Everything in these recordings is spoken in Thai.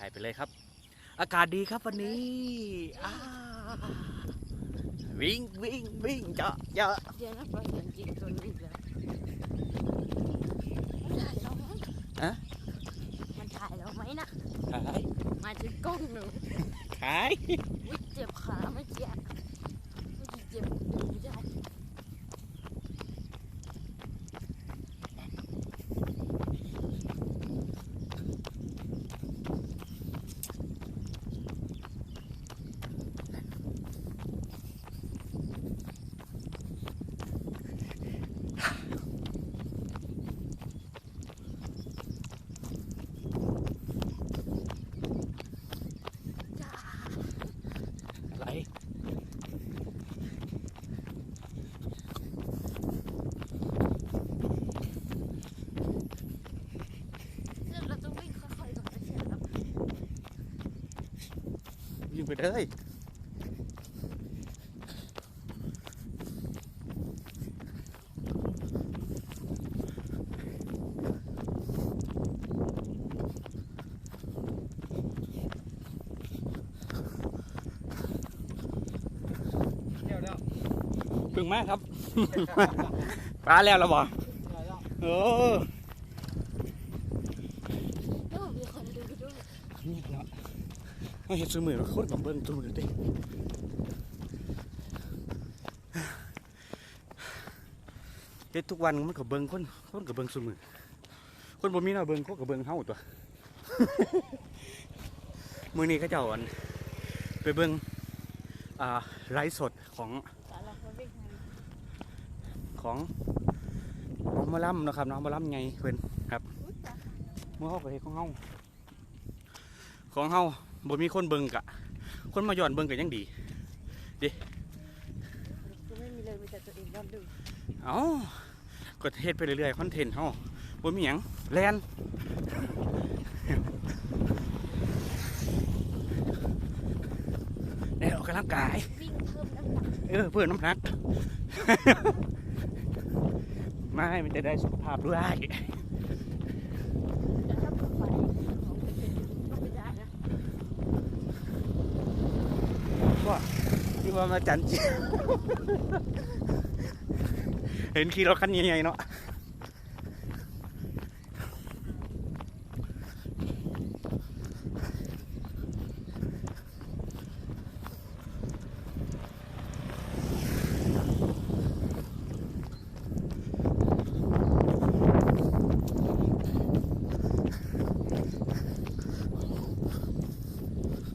ถ่ายไปเลยครับ อากาศดีครับวันนี้อ่าวิ่งวิ่งวิ่งเจาะเจาะเดี๋ยวนะปล่อยเสียงจริงตัวนี้อีกแล้วมันถ่ายเราไหมอะมันถ่ายเราไหมนะขายมาถึงกล้องหนูขายอุ๊ยเจ็บขาเมื่อกี้เมื่อกี้เจ็บเดินไม่ได้ อะไร เดี๋ยวเราต้องวิ่งค่อยๆก่อนไม่ใช่เหรอ วิ่ง ไปเลยเพึ่งมาครับ ปลาแล้วเหราบ่เออ แล้วมีคนดูด้วย นี่เนาะ เอาเห็ดสมือเราคนกับเบิ้งสมือดิเฮ็ดทุกวันมันกับเบิ้งคนคนกับเบิ้งสมือคนบ่มีแนวเบิ้งเขากับเบิ้งเฮาตัวมื้อนี้เขาเจ้าอันไปเบิ้งอ่าไลฟ์สดของแต่เราคนวิ่งทางของของหมอลำเนาะครับเนาะหมอลำไงเพิ่นครับอุ๊ยตายเมื่อเฮาก็เฮ็ดของเฮาของเฮา บ่มีคนเบิ่งกะ คนมาย้อนเบิ่งก็ยังดีกูไม่มีเลยมีแต่ตัวเองย้อนดูเอ้าก็เฮ็ดไปเรื่อยๆคอนเทนต์เฮาบ่มีหยังแลนได้ออกกำลังกายวิ่งเพิ่มน้ำหนักเออเพื่อน้ำหนัก ไม่มันจะได้สุขภาพด้วย แต่ถ้าเปิดไฟของเป็นๆก็ไม่ได้นะ่ว่ามาจันจีเห็นขี่รถคันใหญ่ๆเนาะ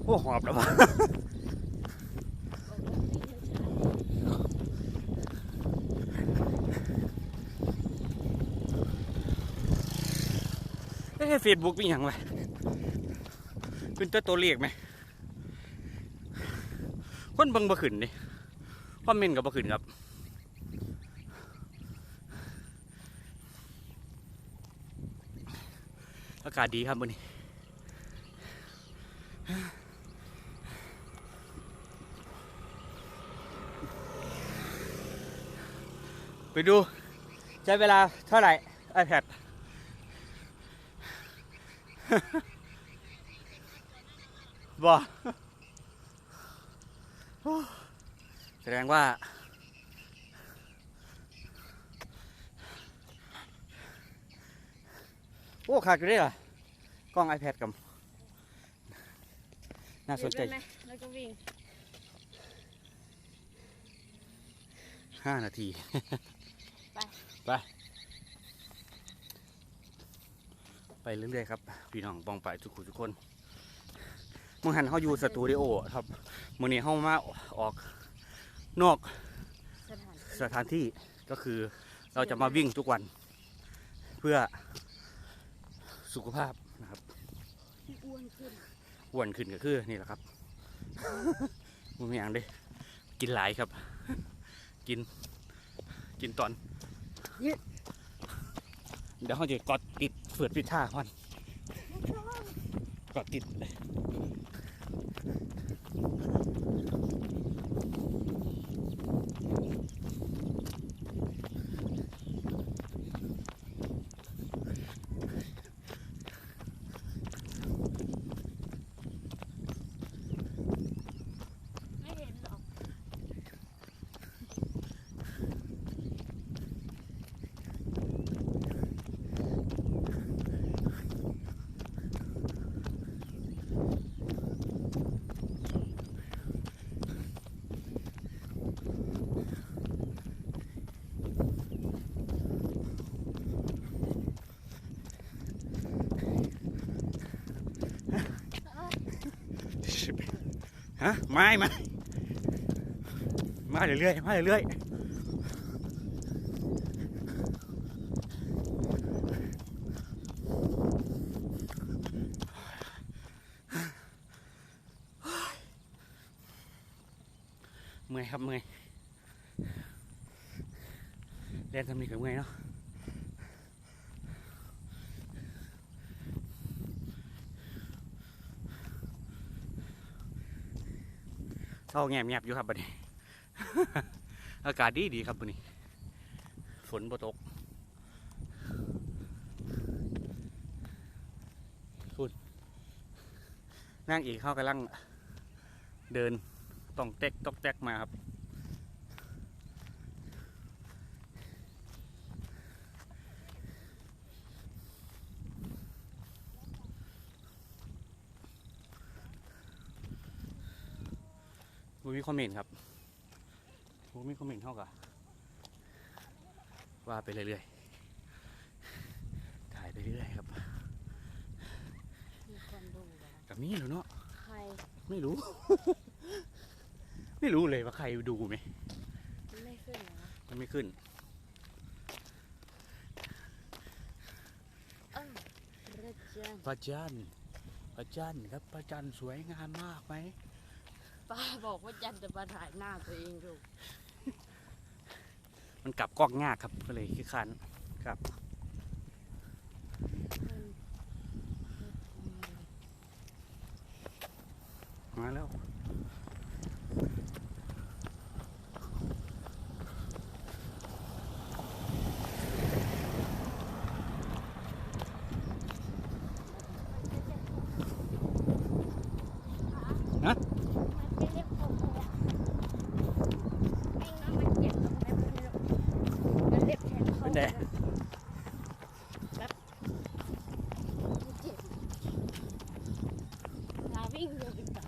โอ้หอบแล้ววะ บอกว่าวิ่งไม่ใช่ เฟซบุ๊กมีอย่างไรเป็นตัวตัวเลขไหมคนบิ่งบ่ขึ้นดิคอมเมนต์ก็บ่ขึ้นครับอากาศดีครับวันนี้ไปดูใช้เวลาเท่าไหร่ iPad บ่โอ้แสดงว่า โอ้ขาดอยู่ได้เหรอกล้อง iPad กับน่าสนใจเดี๋ยวด้วยไหมแล้วก็วิ่งห้านาที ไป ไป ไปเรื่อยๆครับพี่น้องปองไปทุกคนทุกคนมื่อหันเขาอยู่สตูดิโอครับมื่อนี้เขามาออกนอกสถานที่สถานที่ก็คือเราจะมาวิ่งทุกวัน เพื่อสุขภาพนะครับที่อ้วนขึ้นอ้วนขึ้นก็คือนี่แหละครับมึงไม่อย่างเด้กินหลายครับ กิน กินตอน เดี๋ยวเขาจะกอดติด เฟือดพิชาควันกอดติดเลย ฮะไม่ไม่มาเรื่อยๆมาเรื่อยๆเมื่อยครับเมื่อยเล่นทำนี่กับเมื่อยเนาะ เศร้าแงบแงบอยู่ครับบัดนี้ อากาศดีดีครับบัดนี้ ฝนบ่ตกคุณนั่งอีกเข้ากำลังเดินต้องเต็กตอกแตกมาครับ บ่มีคอมเมนต์ครับบ่มีคอมเมนต์เท่ากับว่าไปเรื่อยๆถ่ายไปเรื่อยๆครับมีคนดูเหรอกับนี้แหล้วเนาะใครไม่รู้ ไม่รู้เลยว่าใครดูไหมไม่ขึ้นเหรอมันไม่ขึ้นเออพระจันทร์พระจันทร์พระจันทร์ครับพระจันทร์สวยงามมากไหม ป้าบอกว่าจันจะมาถ่ายหน้าตัวเองดูมันกลับกล้องยากครับก็เลยขี้คันครับมาแล้ว มันเป็นเล็บผมเลยอะไอ้นั่นมันเจ็บตรงไหนไม่รู้มันเล็บแทงเขา เป็นไง แบบมันเจ็บลาวิ่งเลยดีกว่า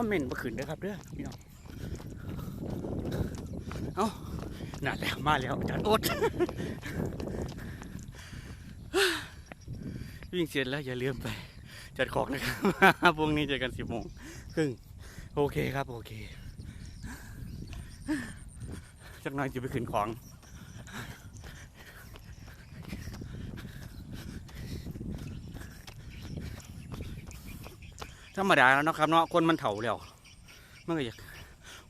คอมเมนมาขึ้นเด้ครับเด้อพี่น้องเอานั่นแล้วมาแล้วอาจารย์โอ๊ตวิ่งเสร็จแล้วอย่าลืมไป จัดของนะครับพรุ่งนี้เจอกันสิบโมงครึ่งโอเคครับ โอเคจักหน่อยจะไปขึ้นของ ธรรมดาแล้วเนาะครับเนาะคนมันเฒ่าแล้วมันก็อยาก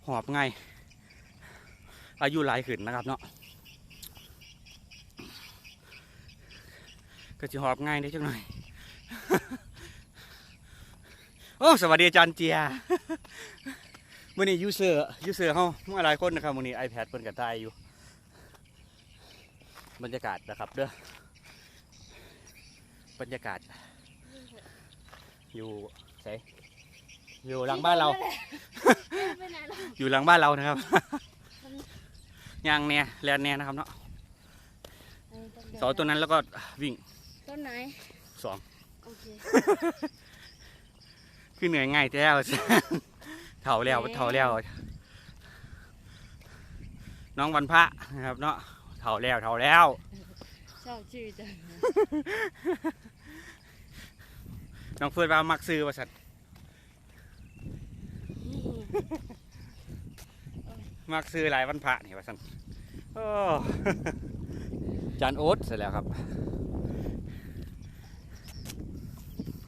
หอบง่ายอายุหลายขึ้นนะครับเนาะก็จะหอบง่ายได้จังหน่อยโอ้สวัสดีอาจารย์เจียมื่อนี้ยูเซอร์ยูเซอร์เฮาเมื่อหลายคนนะครับมื่อนี้ iPad เพิ่นกับตายอยู่ บรรยากาศนะครับเด้อบรรยากาศอยู่ สอยู่หลังบ้านเราไปไหนล่ะอยู่หลังบ้านเรานะครับ ยางเนี่ยแลนเนี่ยนะครับเนาะเสาตัวนั้นแล้วก็วิ่งต้นไหน สอง โอเค คือเหนื่อยง่ายแต่แล้ว เถ่าแล้วเถ่าแล้วน้องวันพระนะครับ เนาะเถ่าแล้วเถ่าแล้ว ชอบชื่อจังน้องเฟิร์นว่ามักซื้อว่าสัตว์ มักซื้อหลายวันพระนี่ว่าสันโอ้จานโอ๊ตเสร็จแล้วครับ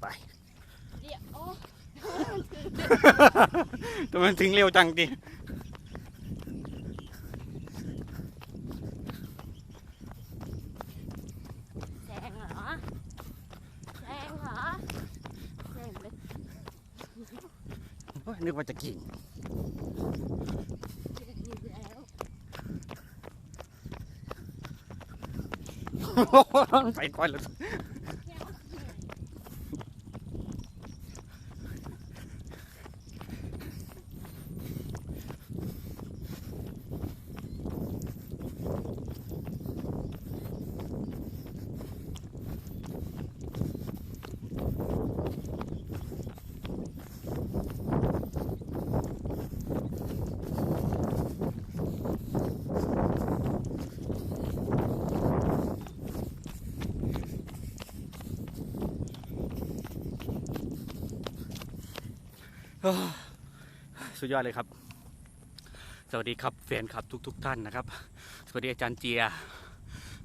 ไปเดี๋ยวโอ้ทำไมถึงเร็วจังดิแซงเหรอแซงเหรอแซงเลยโอ้ยนึกว่าจะกิ่ง แซงอยู่แล้ว ไปก่อนเลย โอ้ สุดยอดเลยครับ สวัสดีครับแฟนคลับทุกๆท่านนะครับ สวัสดีอาจารย์เจีย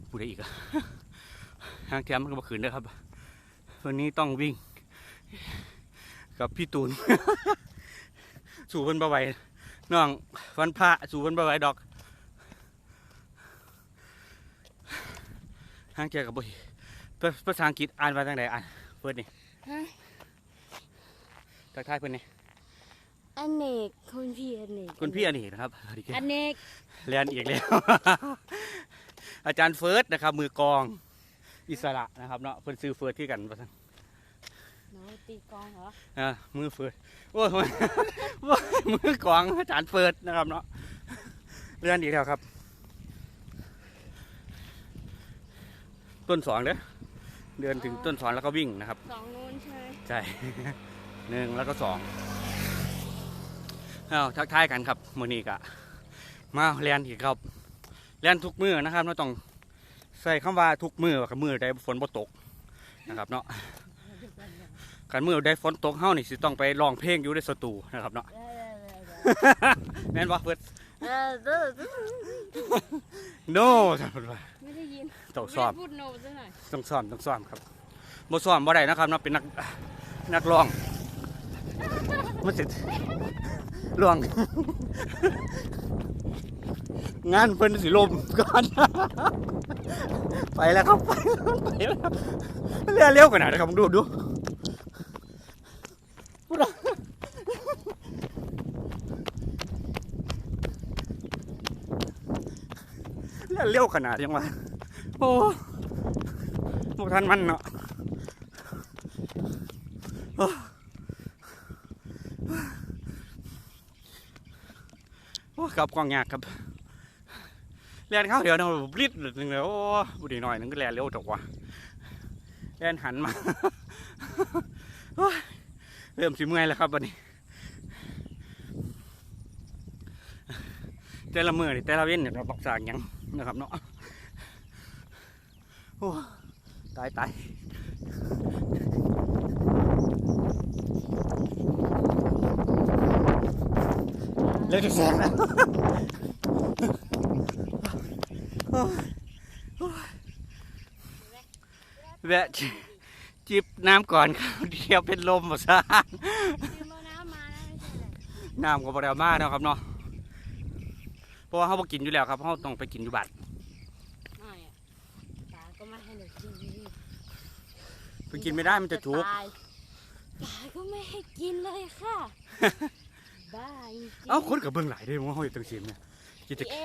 ผู้ใดอีกอะทางแคมป์ก็มาขืนนะครับ วันนี้ต้องวิ่ง กับพี่ตูน สู่เพิ่นบ่ไหวน้องวันพระสู่เพิ่นบ่ไหวดอกทางเจียกับบุยภาษาอังกฤษอ่านว่าจังไดอ่านเพิ่นนี่ฮะทักทายเพิ่นนี่ อเนกคุณพี่อเนกคุณพี่อเนกนะครับสวัสดีคอรับเนกเรียนอีกแล้ว อาจารย์เฟิร์สนะครับ มือกลองอิสระนะครับเนาะเพิ่นซื้อเฟิร์สที่กันว่าซั่นหนูตีกลองเหรออ่ามือเฟิร์สโอ้ยโอ้ยมือกลองอาจารย์เฟิร์สนะครับเนาะเรียนอีกแล้วครับ ต้นสองเด้อเดินถึงต้นสองแล้วก็วิ่งนะครับสองนู้นใช่ไหมใช่หนึ่งแล้วก็สอง เอาทักทายกันครับมือนี้กะมาเรียนอีกครับเรียนทุกมือนะครับเราต้องใส่คำว่าทุกมือกับมือใดฝนบ่ตกนะครับเนาะกันมือใดฝนตกเฮานี่สิต้องไปร้องเพลงอยู่ในสตูนะครับเนาะแม่นบ่เพิ่นเออเออเออโนท่านผู้ชมไม่ได้ยินต้องซ้อมไม่ได้พูดโนซะหน่อยต้องซ้อมต้องซ้อมครับบ่ซ้อมบ่ได้นะครับเนาะเป็นนักนักร้อง มันสิร้องงานเพิ่นสิลมก่อน ไปแล้วครับ ไปแล้วไปแล้วเร็วๆกันหน่อยนะครับดูดูพูดอะเร็วขนาดยังวะโอ้พวกท่านมันเนาะ โอ้โอ้กลับกวางยากครับแลนเข้าเดี๋ยวนะบลิดหนึ่งเลยโอ้บุดีหน่อยหนึงก็แลนเร็วจังวะแลนหันมาเริ่มสิเมื่อยแล้วครับวันนี้แต่ละมือนี่แต่ละเว้นเนี่ยเราบอกสางยังนะครับเนาะโอ้ตายตายเลิก จะแสงแล้วแวะจิจิบน้ำก่อนครับเดี๋ยวเป็นลมหมดซะลืมเอาน้ำมานะไม่ใช่เลยน้ำก็บริเอามาเนาะครับเนาะเพราะว่าเขาบ่กินอยู่แล้วครับเขาต้องไปกินอยู่บ้านไม่อะตาก็ไม่ให้หนูกินไปกินไม่ได้มันจะทุกข์ตายตาก็ไม่ให้กินเลยค่ะ บ้าจริงๆเอ้าคนกับเบื้องหลายด้วยมั้งเขาอยู่ตังเสียมเนี่ยกิจเอ๊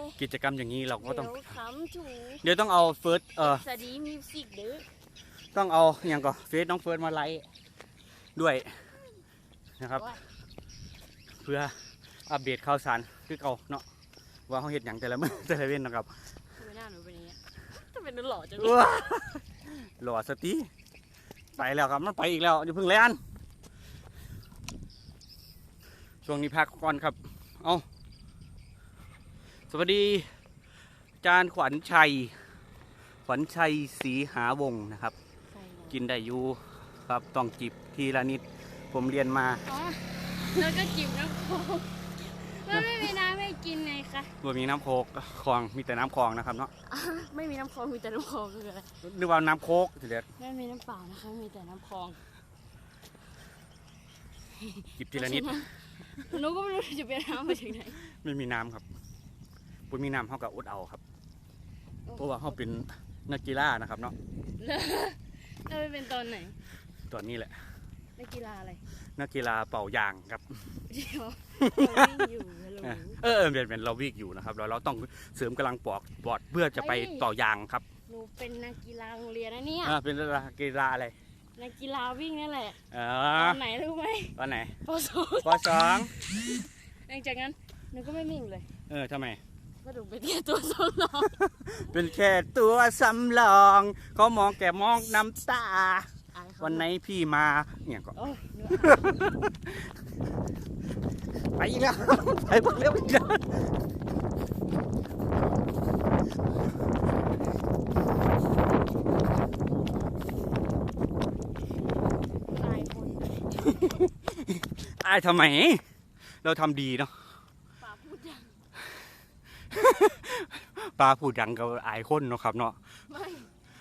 ะกิจกรรมอย่างนี้เราก็ต้อง เดี๋ยวขำถูเดี๋ยวต้องเอาเฟิร์สเอ่อสวัสดีมิวสิกเด้อต้องเอาอย่างก่อนเฟซน้องเฟิร์สมาไลฟ์ด้วยนะครับเพื่ออัปเดตข่าวสารคือเก่าเนาะว่าเขาเห็นอย่างแต่ละมื้อแต่ละเว้นนะครับทำไมหน้าหนูเป็นอย่างเงี้ยทำไมหนูหล่อจังว้าหล่อสติไปแล้วครับมันไปอีกแล้วอย่าเพิ่งแล่น ช่วงนี้พักก่อนครับ เอาสวัสดีอาจารย์ขวัญชัย ขวัญชัยศรีหาวงศ์นะครับ กินได้อยู่ครับต้องจิบทีละนิด ผมเรียนมาอ๋อแล้วก็จิบน้ำโค้กมันไม่มีน้ำให้กินไงคะรวมมีน้ำโคกคลองมีแต่น้ำคลองนะครับเนาะอะไม่มีน้ำคลองมีแต่น้ำคลองคืออะไรนึกว่าน้ำโคกทีเดียวไม่มีน้ำเปล่านะคะมีแต่น้ำคลอง จิบทีละนิด หนูก็ไม่รู้จะเป็นน้ำมาจากไหนไม่มีน้ำครับบุญมีน้ำเขากับอดเอาครับ เพราะว่าเขาเป็นนักกีฬานะครับเนาะแล้วไปเป็นตอนไหนตอนนี้แหละ นักกีฬาอะไรนักกีฬาเป่ายางครับ เดี๋ยวเราวิ่งอยู่ฮัลโหลเออเออเป็นเป็นเราวิ่งอยู่นะครับเราเราต้องเสริมกำลังปอดปอดเพื่อจะไปเฮ้ยเป่ายางครับหนูเป็นนักกีฬาโรงเรียนนะเนี่ย อ่าเป็นนักกีฬาอะไร นักกีฬาวิ่งนั่นแหละเอตออนไหนรู้ไหมตอนไหนปสองปสองหลังจากนั้นหนูก็ไม่วิ่งเลยเออทำไม ก็หนูเป็นแค่ตัวสำรองเป็นแค่ตัวสำรองเขามองแกมองน้ำตา อายเขาวันไหนพี่มาเนี่ยก็ โอ้ยหนูไปอีกแล้ว ไปเพิ่งเร็วอีกแล้ว อายคนอายทำไม เราทำดีเนาะป่าพูดดังปลาพูดดังกับอายคนเนาะครับเนาะไม่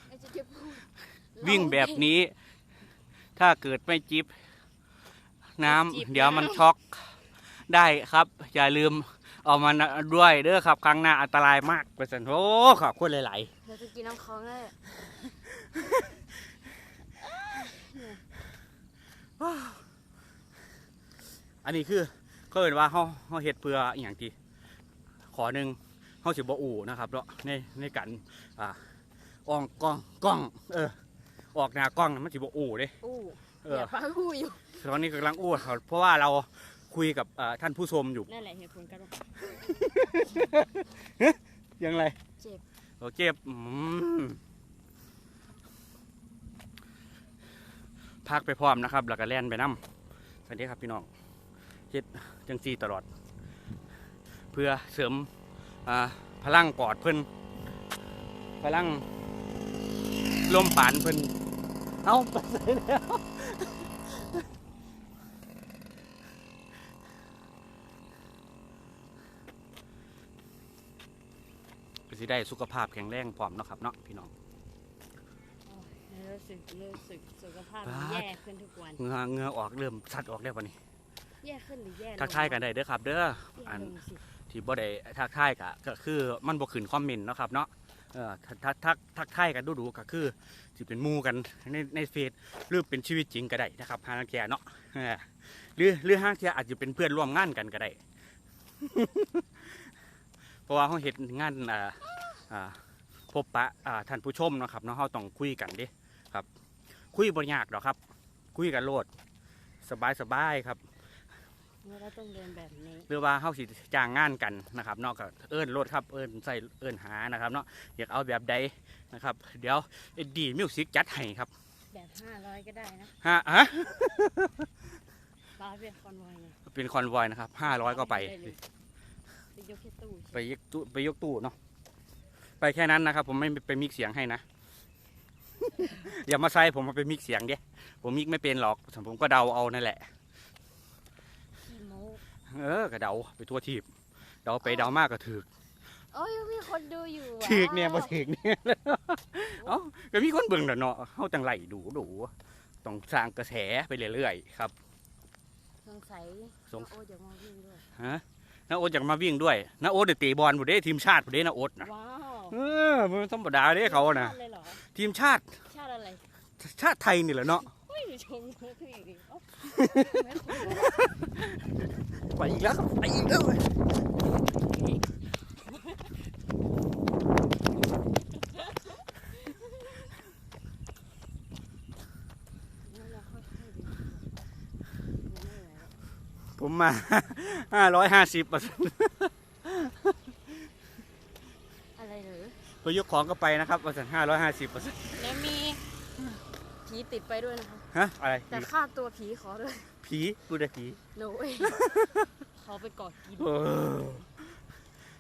ไอ้จะจะพูดวิ่งแบบนี้ ถ้าเกิดไม่จิบ น้ำเดี๋ยวมันช็อกได้ครับ อย่าลืมเอามันด้วยเด้อครับ ครั้งหน้าอันตรายมากไปสันโอ้ขอบคุณหลายเราจะกินน้ำคลองเลย ๆ อันนี้คือเขาเห็นว่าเขาเขาเฮ็ดเพื่ออหย่างที่ขอหนึ่งเขาสิบ่อู่นะครับเนาะในในการอ่าอองกล้องกล้อง เออ ออกหน้ากล้องน่ะมันสิบ่อู่เด้อู้เอเดี๋อยวป้าพูดอยู่ตอนนี้กำลังอู้ครับเพราะว่าเราคุยกับเอ่อท่านผู้ชมอยู่ นั่นแหละเหตุผลกันว่า ยังไงเจ็บ โอเจ็บอืม พักไปพร้อมนะครับแล้วก็แล่นไปน้ำสวัสดีครับพี่น้องเฮ็ดจังซีตลอด เพื่อเสริมพลังปอดเพิ่นพลังลมปานเพิ่นเอาไปใส่แล้วสิได้สุขภาพแข็งแรงพร้อมเนาะครับเนาะพี่น้อง สึกรู้สึกสุขภาพบาดแย่ขึ้นทุกวันเหงือเหงือออกเริ่มสัดออกแล้ววันนี้ แย่ขึ้นหรือแย่ลงทักทายกันได้เด้อครับ เด้อแย่อันลงสิที่บ่ได้ทักทายก็ก็คือมันบ่ขึ้นคอมเมนต์เนาะครับเนาะเออทักทักทักทักทายกันดูๆก็คือสิเป็นหมู่กันในในเฟซหรือเป็นชีวิตจริงก็ได้นะครับหางเทียเนาะเออหรือหรือหางเทียอาจจะเป็นเพื่อนร่วมงานกันก็ได้เพราะว่าเขาเห็นงานอ่าอ่าพบปะอ่าท่านผู้ชมเนาะครับเนาะเขาต้องคุยกันเดิ ครับ คุยบ่ยากหรอกครับ คุยกันโลด สบายสบายๆครับเราต้องเดินแบบนี้หรือว่าเฮาสิจ้างงานกันนะครับเนอกจากเอิ้นรถครับเอิ้นใส่เอิ้นหานะครับเนาะอยากเอาแบบใดนะครับ เดี๋ยวเอ็ดดี้มิวสิกจัดให้ครับ แบบห้าร้อยก็ได้นะฮะฮะป้าเป็นคอนวอยไงเป็นคอนวอยนะครับห้าร้อยก็ไปด้เลยไปยกแค่ตู้ไปยกตู้ไปยกตู้เนาะไปแค่นั้นนะครับ ผมไม่ไปมิกเสียงให้นะ อย่ามาใส่ผมมาไปมิกเสียงเด้ผมมิกไม่เป็นหรอกผมก็เดาเอานั่นแหละขี้โม้เออก็เดาไปทั่วทีบเดาไปเดามากก็ถือโอ้ยมีคนดูอยู่ว้าวถือเนี่ยบ่ถือเนี่ยเอ้าก็มีคนเบิ่งแหละเนาะเฮาจังไหลดูดูต้องสร้างกระแสไปเรื่อยๆครับ สงสัยสงโอ้เดี๋ยวมาวิ่งด้วยฮะน้าโอ๊ตอยากมาวิ่งด้วยน้าโอ๊ตได้เตะบอลบุเด้ทีมชาติบุเด้น้าโอ๊ตนะว้าว เออมันธรรมดาเด้เขานะชติเลยเหรอทีมชาติชาติอะไรชาติไทยนี่แหละเนาะเฮ้ยชมเขาคืออีกดิเอ้าไม่คุ้นไปอีกแล้วครับไปอีกแล้วเว้ยงั้นเราค่อยๆดูไม่ไหวแล้วผมมา ห้าร้อยห้าสิบอะไร หรือไปยกของก็ไปนะครับว่าสันห้าร้อยห้าสิบแล้วมีผีติดไปด้วยนะคะ ฮะอะไรแต่ค่าตัวผีขอด้วยผีกูได้ผีโน้ยเขาไปเกาะกิน เออ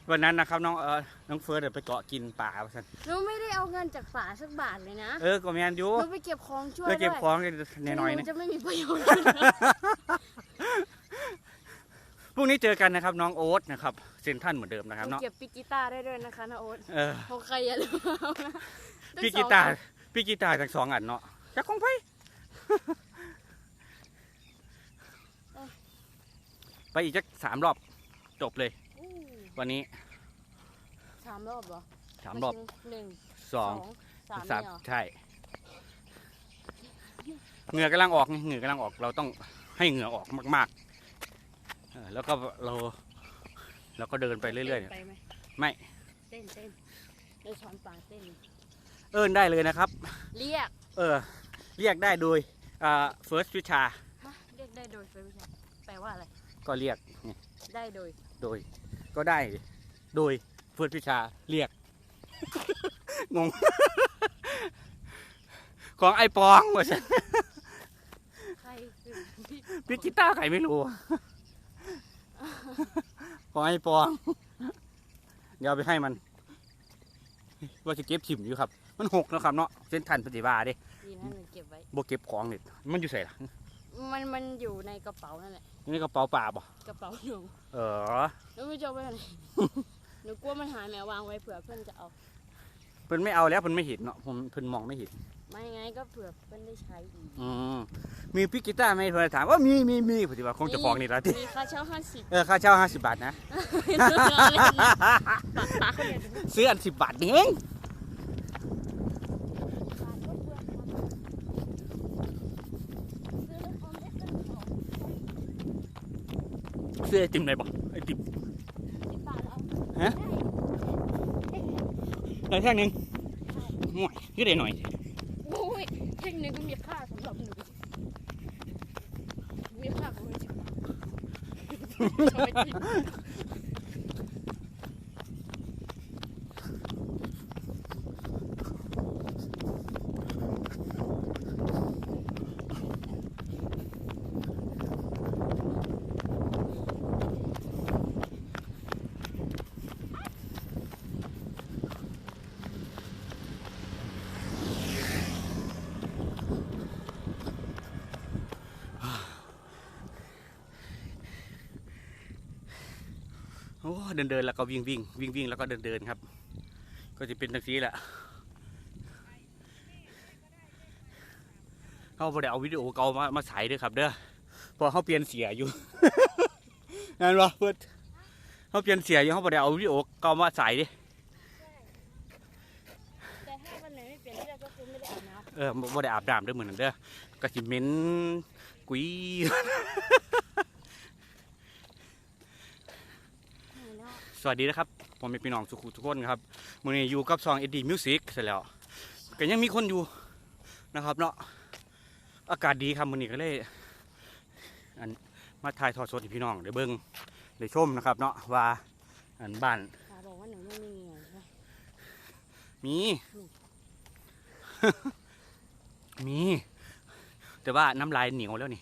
วันนั้นนะครับน้องเออน้องเฟิร์สเดี๋ยวไปเกาะกินป่าว่าสันหนูไม่ได้เอาเงินจากป่าสักบาทเลยนะเออก็แมนอยู่หนูไปเก็บของช่วยไปเก็บด้วยของแน่น้อยหนะ จะไม่มีประโยชน์ พรุ่งนี้เจอกันนะครับน้องโอ๊ตนะครับเซนทรันเหมือนเดิมนะครับเนาะเก็บปิกกีตาร์ได้ด้วยนะคะนะโอ๊ตเออของใครอย่าลืมเอานะพี่กีตาร์พี่กีตาร์จากสองอันเนาะจากของไผไปอีกจักสามรอบจบเลยอู้วันนี้สามรอบเหรอสามรอบหนึ่งสองสามสามเนี่ยเหรอใช่เหงื่อกำลังออกไงเหงื่อกำลังออกเราต้องให้เหงื่อออกมากๆเออ แล้วก็เราเราก็เดินไปเรื่อยๆเนี่ยไปไหมไม่เต้นเต้นเราสอนป่าเต้น เอิ้นได้เลยนะครับ เรียก เออ เรียกได้โดยอ่า first วิชาฮะเรียกได้โดยเฟรนช์แปลว่าอะไร ก็เรียกไงได้โดย โดย ก็ได้โดย first วิชาเรียก งง ของไอปองว่าฉันใครคือพี่พี่กีตาร์ใครไม่รู้ ของไอปอง เดี๋ยวเอาไปให้มัน ว่าจะเก็บถิ่มอยู่ครับ มันหกเนาะครับเนาะเส้นทันปฏิบาเด้ดีนะหนูเก็บไว้ บ่เก็บของเนี่ยมันอยู่ใส่ล่ะมันมันอยู่ในกระเป๋านั่นแหละ นี่กระเป๋าเปล่าบ่กระเป๋าหนูเออ แล้วไม่จะเอาไปไหน หนูกลัวมันหายแมววางไว้เผื่อเพื่อนจะเอาเพิ่นไม่เอาแล้วเพิ่นไม่เห็นเนาะผมเพิ่นมองไม่เห็น ไม่ไงก็เผื่อเพื่อนได้ใช้อีกอืมมีพี่กีตาร์ไหมเพิ่นถามว่ามีมีมีปฏิบัติคงจะฟ้องนี่ละที่มีค่าเช่าห้าสิบเออค่าเช่าห้าสิบบาทนะ ปากเขาเนี่ยซื้ออันสิบบาทนี่เองซื้อไอติมไหนบ่ไอติมฮะได้แท่งหนึง ห่วยก็ได้หน่อยโอ้ยเท่งนึงก็มีค่าสำหรับหนูมีค่าของมันท เดินเดินแล้วก็วิ่งวิ่งวิ่งวิ่งแล้วก็เดินเดินครับ ก็จะเป็นตังสีแหละเขาได้เอาวิดีโอเก่ามามาใส่ด้วยครับเด้อพอเขาเปลี่ยนเสียอยู่นั่นวะเพื่อนเขาเปลี่ยนเสียอยู่เขาได้เอาวิดีโอเก่ามาใส่ดิแต่ถ้าวันไหนไม่เปลี่ยนที่เราก็คือไม่ได้อาบน้เออบ่ได้อาบน้ำด้วยเหมือนเด้อก็สิเหม็นกุ้ยำไม่เนาะ สวัสดีนะครับ ผมเป็นพี่น้องสุขุทุกคนครับมื่อนี้อยู่กับซองเอ็ดดี้มิวสิกเสร็จแล้วก็ยังมีคนอยู่นะครับเนาะอากาศดีครับมื่อนี้ก็เลยอันมาถ่ายทอดสดให้พี่น้องได้เบิ้งได้ชมนะครับ เนาะว่าอันบ้านตาบอกว่าหนูไม่มีเงินใช่ไหมมีอืมมี แต่ว่าน้ำลายเหนียวแล้วนี่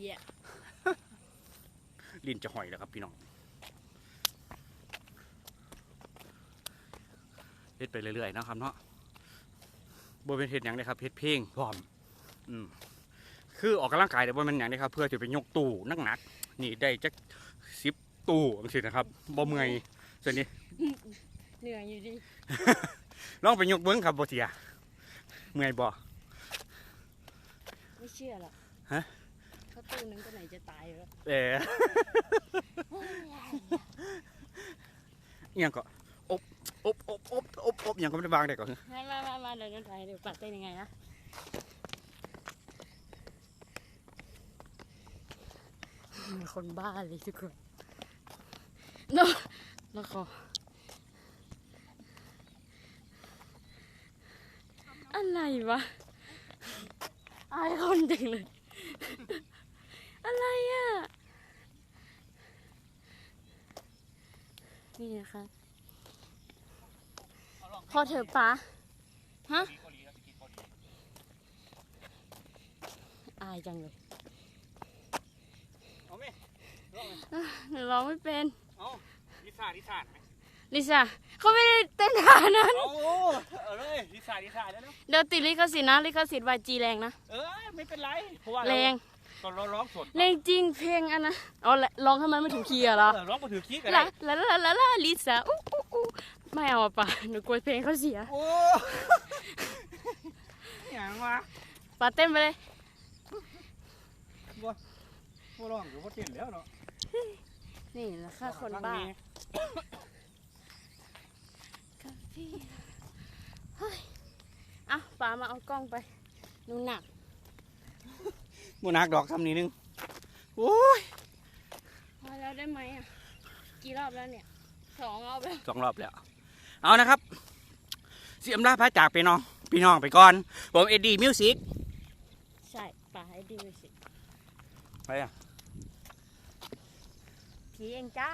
เยี่ยลิ้นจะห่อยแล้วครับพี่น้อง ฮ็ดไปเรื่อยๆนะครับเนาะบ่เป็นเฮ็ดหยังเลยครับเฮ็ดเพลงพร้อมอืมคือออกกำลังกายแต่ว่ามันอย่างนี้ครับ เพื่อจะไปยกตู้นักหนักๆนี่ได้จักสิบตู้จังซี่นะครับบ่เมื่อยส่วนนี้เหนื่อยอยู่ดีลองไปยกเบิ้งครับบ่เสียเมื่อยบ่ไม่เชื่อหรอกฮะถ้าตู้นึงก็ไหนจะตายแล้วเอออิหยังก็ อบอบอบอบอบอบอิหยังก็ไม่ได้วางได้ก่อนมามามามาเดี๋ยวนั้นถ่ายเดี๋ยวปัดเต้นยังไงนะคนบ้าเลยทุกคนนาะแล้วขออะไรวะอายคนจังเลย อะไรอะ นี่นะคะ พอเถอะป้าฮะอายจังเลยเอาไหมหนูร้องไม่เป็นเอาลิซ่าลิซ่าไหมลิซ่าเขาไม่ได้เต้นท่านั้นเอาเอาเลยลิซ่าลิซ่าแล้วเนาะเดี๋ยวติดลิขสิทธิ์นะลิขสิทธิ์วายจีแรงนะเออไม่เป็นไรเพราะว่าแรงตอนเราร้องสดแรงจริงเพลงอันนะอ๋อร้องให้มันไม่ถูกคีย์อะเหรอเออร้องมาถือคีย์กันลาได้ลาลาลาลาลิซ่าอู้อู้อู้ ไม่เอาอะป่ะหนูกลัวเพลงเขาเสียโอ้อย่างวะป่าเต้นไปเลยบ่ร้องหรือว่าเต้นแล้วเนาะนี่แหละค่ะคนบ้าพี่เฮ้ยอะป๋ามาเอากล้องไปหนูหนักมูนักดอกทำนี้นึงโอ้ยพอแล้วได้ไหมอะ กี่รอบแล้วเนี่ย สองรอบแล้วสองรอบแล้ว เอานะครับเสียมลาพระจากไปน้องพี่น้องไปก่อน ผมเอ็ดดี้มิวสิกใช่ป่าให้ดีมิวสิไปอะผีเองจ้า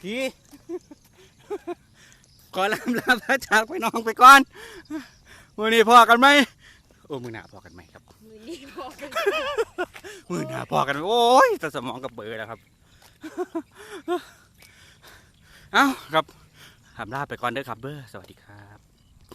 พี่ขอลำลาพระจากไปน้องไปก่อนมือนี้พอกันไหมโอ้มือหน้าพอกันไหมครับมือนี้บอกกันมือหน้าพอกันไหมโอ้ยแต่สมองกับเบอร์แล้วครับ เอ้าครับ ลำลาไปก่อนเด้อครับเบอร์สวัสดีครับ